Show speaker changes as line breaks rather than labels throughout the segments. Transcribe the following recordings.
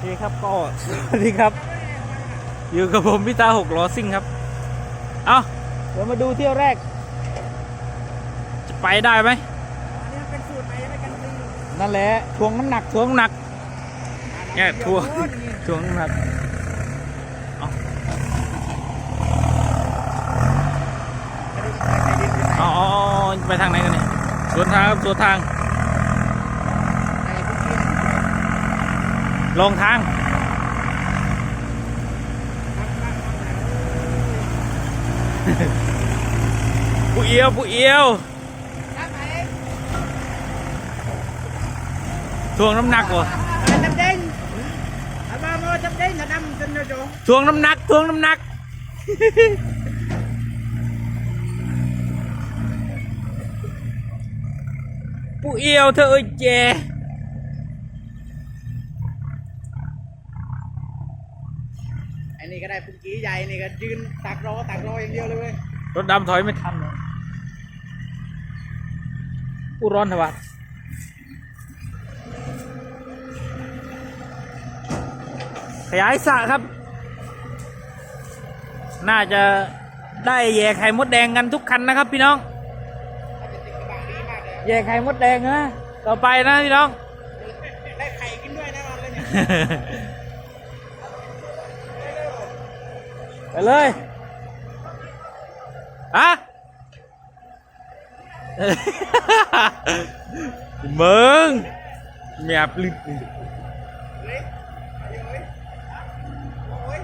เคครับก็สวัสดีครับ อยู่กับผมพิตาหกล้อซิ่งครับ เอาเดี๋ยวมาดูเที่ยวแรก จะไปได้ไหม
นั่น
แหละทวงน้ำหนักทวงน้ำหนักเนี่ยทวร์ทวงน้ำหนักอาเอไปทางไหนกันเนี่ยสวนทางครับสวนทาง ลงทาง ผู้เอียว ผู้เอียวทวงน้ำหนักวะ
จำเด้งอาบาโมจำเด้งจะดำจนโจ
ทวงน้ำหนักทวงน้ำหนักผู้เอียวเธอเอ้ยเจ
อันนี้ ก็ได้ปุ้งกี้ใหญ่นี่ก็ยืนตักรอตักรออย่างเดียวเลยเว้ย
รถดำถอยไม่ทันเลยผู้ร้อนทวัดขยายสระครับ น่าจะได้แย่ไข่มดแดงกันทุกคันนะครับ พี่น้อง
อาจจะติดกระบะดีมากเลย
แย่ไข่มดแดงนะต่อไปนะพี่น้อง
ได้ไข่กินด้วยแน่นอนเลยเนี่ย
ไปเลยอะมึงแมบลิบ
เฮ้ยเฮ้ยโอ้ย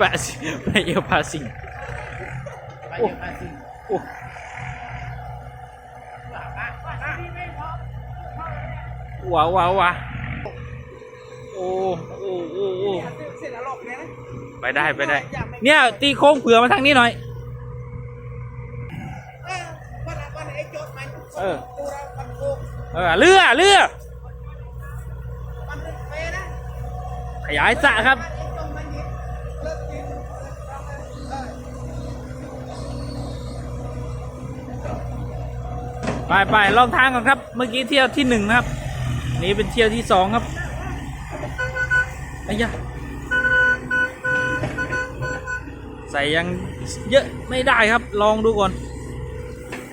ปะสิไปเอวพาสิง
ไปเยวมาสิ
โอ้ว้าวว้าวว้า โอ้โอ้โอ้โอ้
เส้นละหลอกเนี่ยนะ
ไปได้ไปได้ เนี่ยตีโค้งเผื่อมาทางนี้หน่อย
เออวันละวันไอ้โจทย์มัน
เออ
กูเราวันโกง
เออเรือเรือ
มันเป็นเฟนะ
ขยายสระครับ
ไอ้ตรงมันยิงเลิกยิงเออ
ไปไปลองทางก่อนครับ เมื่อกี้เที่ยวที่หนึ่งนะครับ นี่เป็นเที่ยวที่สองครับ ไอ้ยะใส่ยังเยอะไม่ได้ครับ ลองดูก่อน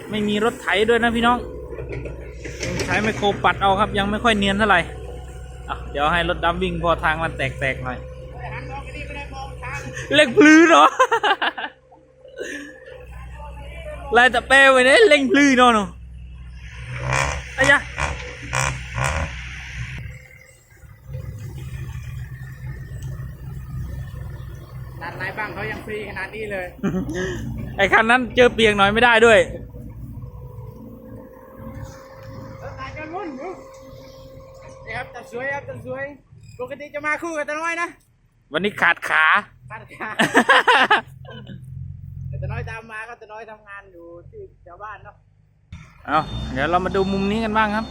ไม่มีรถไถด้วยนะพี่น้อง ใช้ไมโครปัดเอาครับ ยังไม่ค่อยเนียนเท่าไหร่อะเดี๋ยวให้รถดำวิ่งพอทางมันแตกๆหน่อย เล็งพลื้เนาะลายตะเปไว้เนี่ยเล็งพลื้เนาะเนาะไอ้ยะ
ด้านไหน บ้างเขายังฟรีขนาดนี้เลย
ไอ้คันนั้นเจอเปียกหน่อยไม่ได้ด้วย
รถไหนกันวุ่นอยู่นี่ครับแต่สวยครับแต่สวย ปกติจะมาคู่กับตะน้อยนะ
วันนี้ขาดขา
ขาดขาแต่ตะน้อยตามมาก็ตะน้อยทำงานอยู่ที่แถวบ้านเนาะ
เอาเดี๋ยวเรามาดูมุมนี้กันบ้างครับ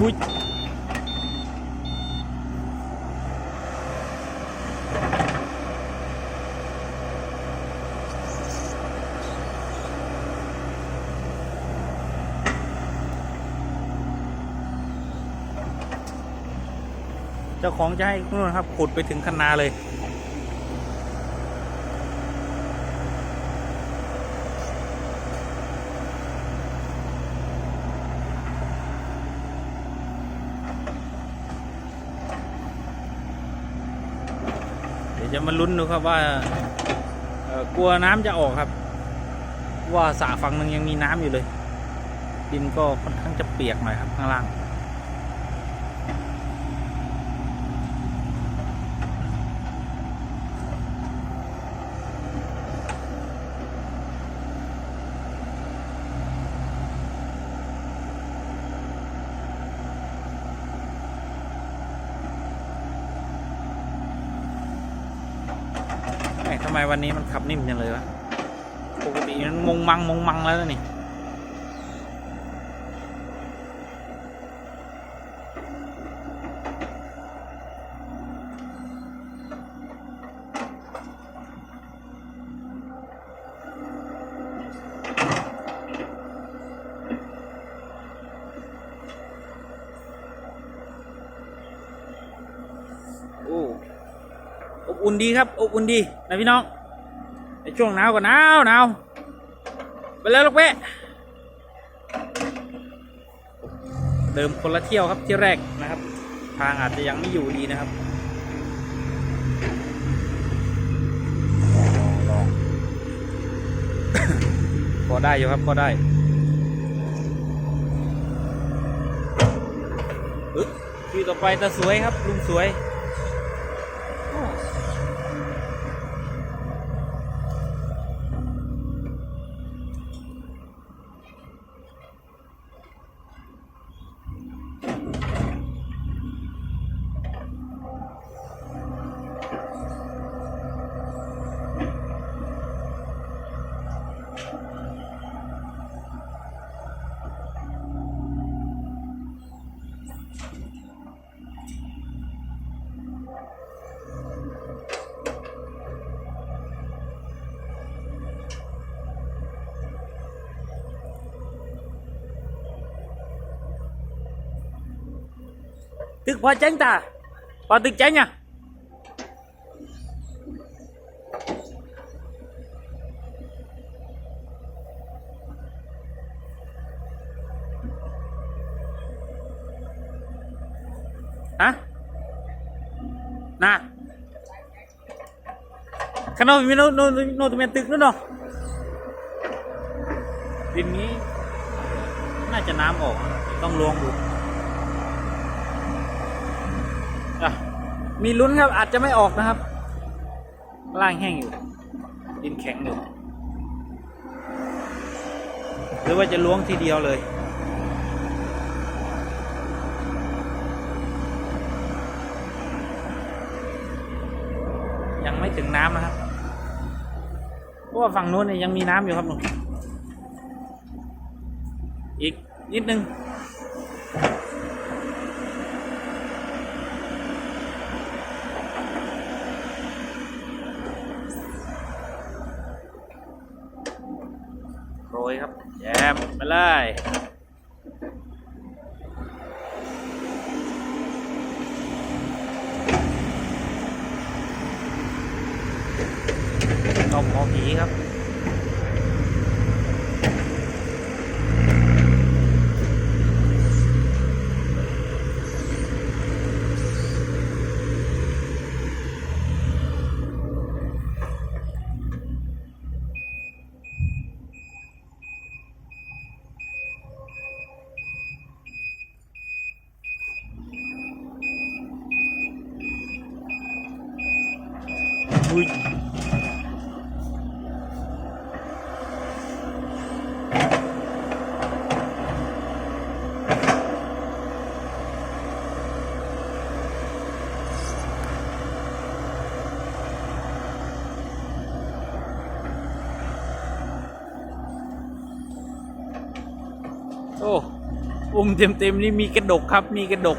อุ้ย เจ้าของจะให้นู่นครับขุดไปถึงคันนาเลย เดี๋ยวจะมาลุ้นดูครับว่ากลัวน้ำจะออกครับ ว่าสระฝั่งหนึ่งยังมีน้ำอยู่เลย ดินก็ค่อนข้างจะเปียกหน่อยครับข้างล่าง ขับนิ่มจังเลยวะปกติมันมงมังมงมังแล้วนี่โอ้อบอุ่นดีครับอบอุ่นดีนะพี่น้อง ช่วงหนาวก็หนาวหนาวไปเลยลูกเป๊ะเดิมคนละเที่ยวครับที่แรกนะครับ ทางอาจจะยังไม่อยู่ดีนะครับลองพอได้อยู่ครับพอได้อึ๊บคิวต่อไปตาสวยครับลุงสวย ตึกพอเจ๊งตาพอตึกเจ๊งอะฮะน่ะขนมมีโนโนโนตัวเมียตึกนู่นเนาะดินนี้น่าจะน้ำออกต้องลวงดู อะ มีลุ้นครับ อาจจะไม่ออกนะครับ ล่างแห้งอยู่ ดินแข็งอยู่ หรือว่าจะล้วงทีเดียวเลยยังไม่ถึงน้ำนะครับ เพราะว่าฝั่งนู้นเนี่ยยังมีน้ำอยู่ครับหนุ่มอีกนิดนึง โรยครับแยมไปเลย ต้มหมอผีครับอุ้ย อุ้มเต็มๆนี่มีกระดกครับ มีกระดก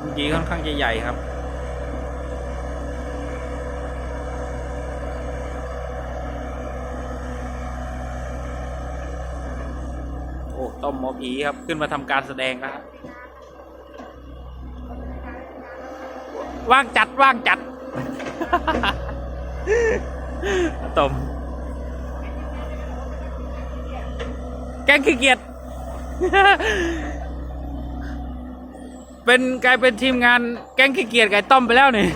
เมื่อกี้ค่อนข้างใหญ่ๆครับโอ้ต้มหมอผีครับ ขึ้นมาทำการแสดงแล้วครับ ว่างจัดว่างจัดต้ม แกงขี้เกียจเป็นกลายเป็นทีมงานแกงขี้เกียจไก่ต้มไปแล้วนี่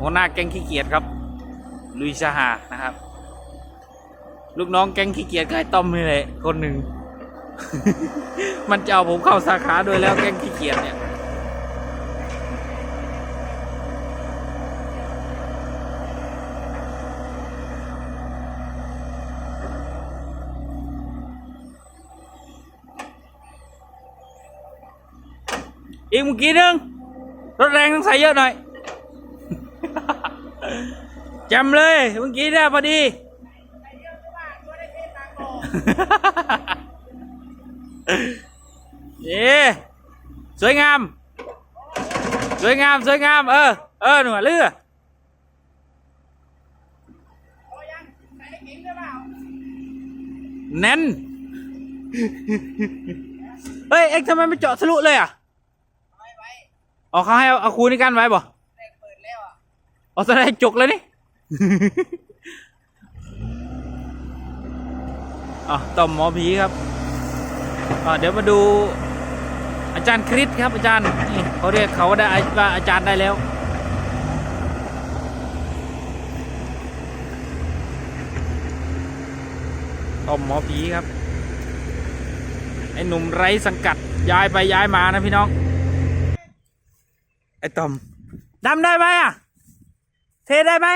หัวหน้าแก๊งขี้เกียจครับ ลุยชาหานะครับ ลูกน้องแก๊งขี้เกียจก็ไอ้ต้อมนี่แหละคนหนึ่ง มันจะเอาผมเข้าสาขาโดยแล้วแกงขี้เกียจเนี่ย อีกเมื่อกี้นึงรถแรงต้องใส่เยอะหน่อยจำเลยเมื่อกี้ได้พอดีเย้ นี่สวยงาม สวยงาม สวยงาม เออ เออ หนูเลือแน่น เฮ้ย เอ็กทำไมไม่เจาะทะลุเลยอะอ๋อเขาให้เอาคูนี่กันไว้บ่
เอา
แสดงจกแล้วนี่อ๋อต่อมหมอผีครับ เดี๋ยวมาดูอาจารย์คริสครับอาจารย์นี่เขาเรียกเขาได้ว่าอาจารย์ได้แล้วต่อมหมอผีครับไอ้หนุ่มไร้สังกัดย้ายไปย้ายมานะพี่น้อง ไอ้ต่อมดำได้ไหมอะ เทได้ไหม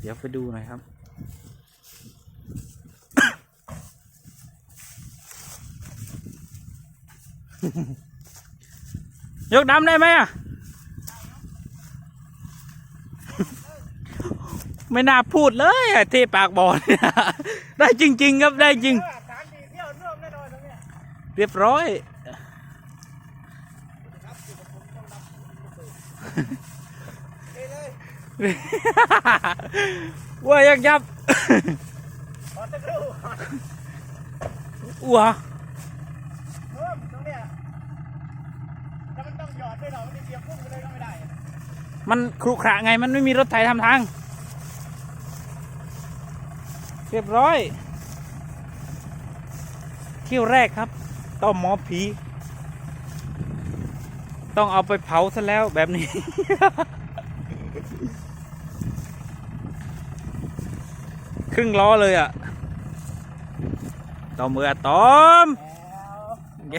เดี๋ยวไปดูหน่อยครับ ยกดำได้ไหมอะ ไม่น่าพูดเลยอะเทปากบอลเนี่ยได้จริง ๆ ครับได้จริง
สามสี่เที่ยวร่วมแน่นอนตรงเนี้ย
เรียบร้อย
เฮ้ยเลย
ว่ายักยับ
ขอสักครู่ก่อน
อัว
เพิ่มตรงเนี้ยแล้วมันต้อง หยอดด้วยเหรอมันจะเสียบพุ่งไปเลยก็ไม่ได้อะ
มันครุขระไงมันไม่มีรถไถทำทาง เรียบร้อย เที่ยวแรกครับต้อมหมอผี ต้องเอาไปเผาซะแล้วแบบนี้ ครึ่งล้อเลยอะต่อมืออะตอม
แ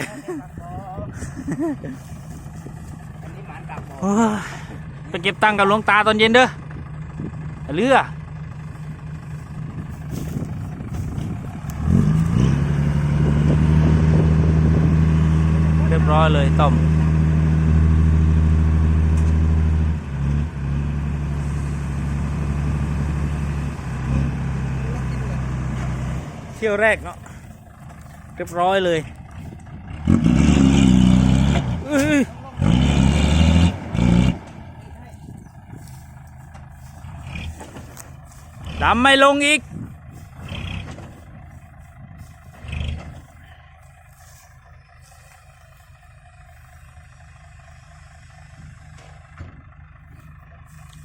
ไป
เก็บตังค์กับหลวงตาตอนเย็นเด้อเรือเรียบร้อยเลยต้อมเที่ยวแรกเนาะเรียบร้อยเลยเอ้ ยดำไม่ลงอีก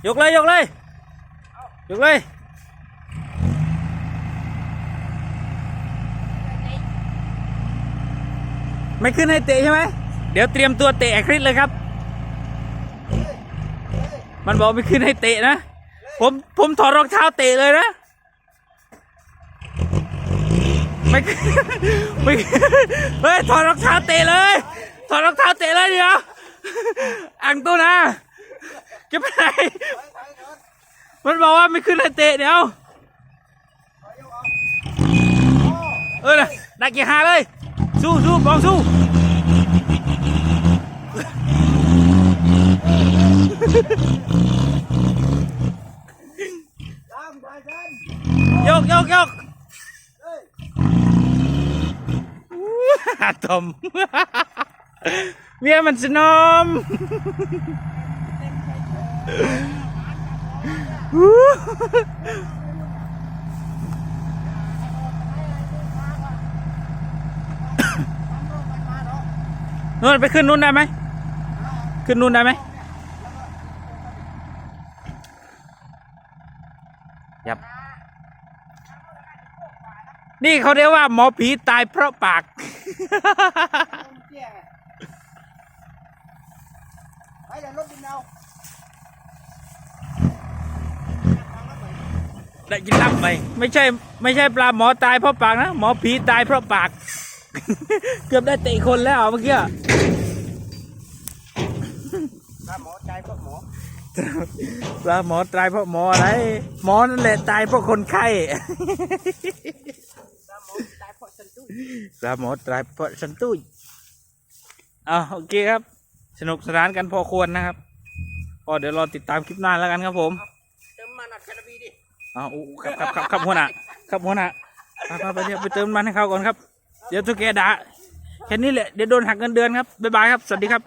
ยกเลย ยกเลย ยกเลยไม่ขึ้นให้เตะใช่ไหม เดี๋ยวเตรียมตัวเตะคริสเลยครับ มันบอกไม่ขึ้นให้เตะนะ ผมผมถอดรองเท้าเตะเลยนะ ไม่ไม่เฮ้ยถอดรองเท้าเตะเลย ถอดรองเท้าเตะเลยเดี๋ยวอังตัวนะจะไปไหนมันบอกว่าไม่ขึ้นให้เตะเดี๋ยวเออนะดักกี่หาเลย สู้สู้บองสู้
ตามไปกัน
ยกยกยก
ฮ้ย
ตมเมียมันสนมนู่นไปขึ้นนู่นได้ไหม ขึ้นนู่นได้ไหม ยับ นี่เขาเรียกว่าหมอผีตายเพราะปาก
ไปเดี๋ยวรถดินเอา
ได้ยินลับไป ไม่ใช่ ไม่ใช่ปลาหมอตายเพราะปากนะ หมอผีตายเพราะปาก เกือบได้เตะคนแล้วเมื่อกี้
ถ้าหมอใจก็หมอ
ปลาหมอตายเพราะหมออะไร หมอนั่นแหละตายเพราะคนไข้
ถ้าหมอตายเพราะฉันตุ้ย
ปลาหมอตายเพราะฉันตุ้ยอ่าโอเคครับ สนุกสนานกันพอควรนะครับก็เดี๋ยวรอติดตามคลิปหน้าแล้วกันครับผม
เติมมันอัดแคนาบีดิ
อ้าวอู้ครับครับครับครับหัวหน้าครับหัวหน้าไปไปไปเดี๋ยวไปเติมน้ำมันให้เขาก่อนครับ เดี๋ยวทุกแกด่าแค่นี้แหละ เดี๋ยวโดนหักเงินเดือนครับ บ๊ายบายครับ สวัสดีครับ